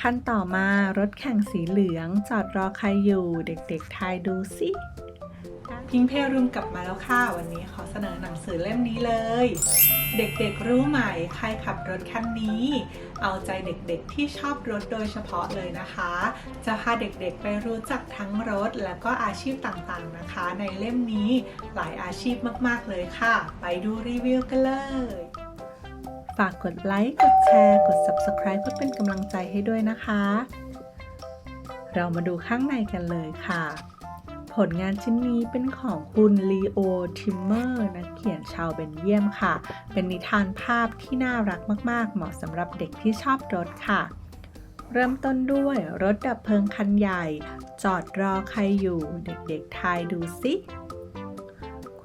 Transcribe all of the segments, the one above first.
ขั้นต่อมารถแข่งสีเหลืองจอดรอใครอยู่เด็กๆทายดูสิพิงเพรุมกลับมาแล้วค่ะ วันนี้ขอเสนอหนังสือเล่มนี้เลย เด็กๆรู้ไหมใครขับรถคันนี้ เอาใจเด็กๆที่ชอบรถโดยเฉพาะเลยนะคะ จะพาเด็กๆไปรู้จักทั้งรถและก็อาชีพต่างๆนะคะ ในเล่มนี้หลายอาชีพมากๆเลยค่ะ ไปดูรีวิวกันเลย ฝากกดไลค์ กดแชร์ กด Subscribe เพื่อเป็นกำลังใจให้ด้วยนะคะ เรามาดูข้างในกันเลยค่ะ ผลงานชิ้นนี้เป็นของคุณลีโอ ทิมเมอร์นักเขียนชาวเบนเยียมค่ะ เป็นนิทานภาพที่น่ารักมาก ๆ เหมาะสำหรับเด็กที่ชอบรถค่ะ เริ่มต้นด้วยรถดับเพลิงคันใหญ่ จอดรอใครอยู่ เด็ก ๆ ทายดูสิ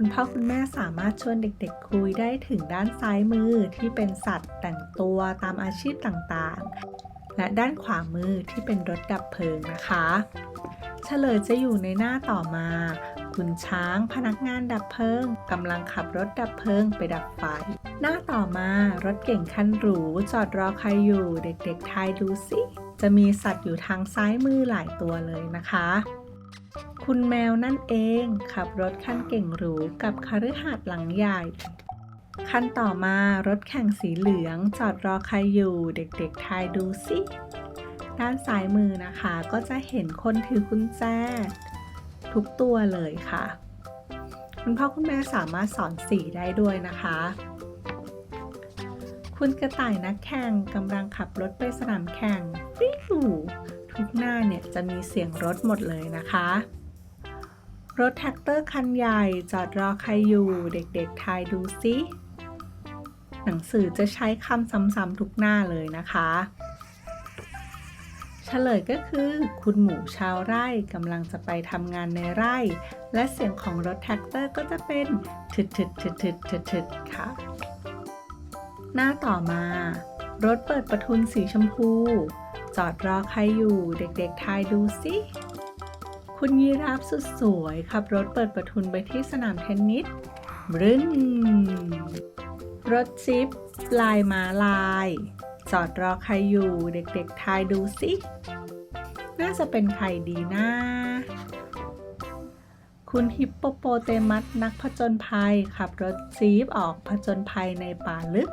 คุณพ่อคุณแม่สามารถชวนเด็กๆ คุยได้ถึงด้านซ้ายมือที่เป็นสัตว์แต่งตัวตามอาชีพต่างๆ และด้านขวามือที่เป็นรถดับเพลิงนะคะเฉลยจะอยู่ในหน้าต่อมา คุณช้างพนักงานดับเพลิงกำลังขับรถดับเพลิงไปดับไฟ หน้าต่อมารถเก่งคันหรูจอดรอใครอยู่เด็กๆทายดูสิ จะมีสัตว์อยู่ทางซ้ายมือหลายตัวเลยนะคะ คุณแมวนั่นเองขับรถคันเก่งหรูกับคฤหาสน์หลังใหญ่ คันต่อมารถแข่งสีเหลืองจอดรอใครอยู่เด็กๆทายดูสิด้านซ้ายมือนะคะก็จะเห็นคนถือกุญแจ ทุกตัวเลยค่ะ คุณพ่อคุณแม่สามารถสอนสีได้ด้วยนะคะ คุณกระต่ายนักแข่งกำลังขับรถไปสนามแข่งฟิวทุกหน้าเนี่ยจะมีเสียงรถหมดเลยนะคะ รถแท็กเตอร์คันใหญ่จอดรอใครอยู่ เด็กๆทายดูสิหนังสือจะใช้คำซ้ำๆทุกหน้าเลยนะคะเฉลยก็คือ คุณหมูชาวไร่กำลังจะไปทำงานในไร่ และเสียงของรถแท็กเตอร์ก็จะเป็นถึดถึดถึดถึดถึดถึดค่ะ หน้าต่อมา รถเปิดประทุนสีชมพู จอดรอใครอยู่เด็กๆทายดูสิ คุณยีราฟสุดสวยขับรถเปิดประทุนไปที่สนามเทนนิสบรึ้นรถจิ๊บลายมาลาย จอดรอใครอยู่เด็กๆทายดูสิ น่าจะเป็นใครดีนะคุณฮิปโปโปเตมัสนักผจญภัยขับรถจี๊ปออกผจญภัยในป่าลึก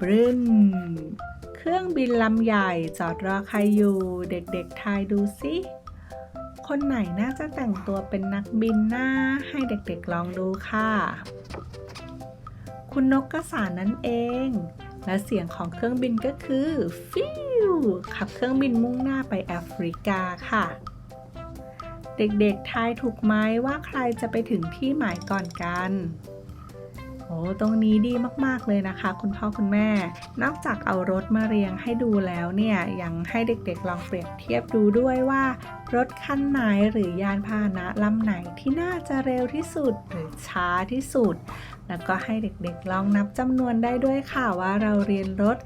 บรึ้นเครื่องบินลำใหญ่จอดรอใครอยู่ เด็กๆทายดูสิ คนไหนน่าจะแต่งตัวเป็นนักบินหน้าให้เด็กๆลองดูค่ะ คุณนกกระสานั่นเอง และเสียงของเครื่องบินก็คือฟิวขับเครื่องบินมุ่งหน้าไปแอฟริกาค่ะ เด็กๆทายถูกไหมว่าใครจะไปถึงที่หมายก่อนกัน โอ้ตรงนี้ดีมากๆเลยนะคะ คุณพ่อคุณแม่ นอกจากเอารถมาเรียงให้ดูแล้วเนี่ยยังให้เด็กๆลองเปรียบเทียบดูด้วยว่ารถคันไหนหรือยานพาหนะลำไหนที่น่าจะเร็วที่สุดหรือช้าที่สุด แล้วก็ให้เด็กๆลองนับจำนวนได้ด้วยค่ะว่าเราเรียนรถ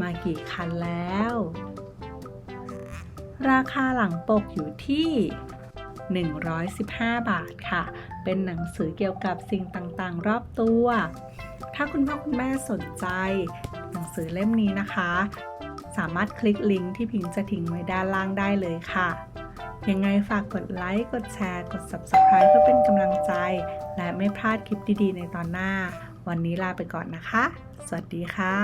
มากี่คันแล้ว ราคาหลังปกอยู่ที่ 115 บาทค่ะ เป็นหนังสือเกี่ยวกับสิ่งต่างๆ รอบตัว ถ้าคุณพ่อคุณแม่สนใจ หนังสือเล่มนี้นะคะ สามารถคลิกลิงก์ที่พิงจะทิ้งไว้ด้านล่างได้เลยค่ะ ยังไงฝากกดไลค์ กดแชร์ กด Subscribe เพื่อเป็นกำลังใจ และไม่พลาดคลิปดีๆ ในตอนหน้า วันนี้ลาไปก่อนนะคะ สวัสดีค่ะ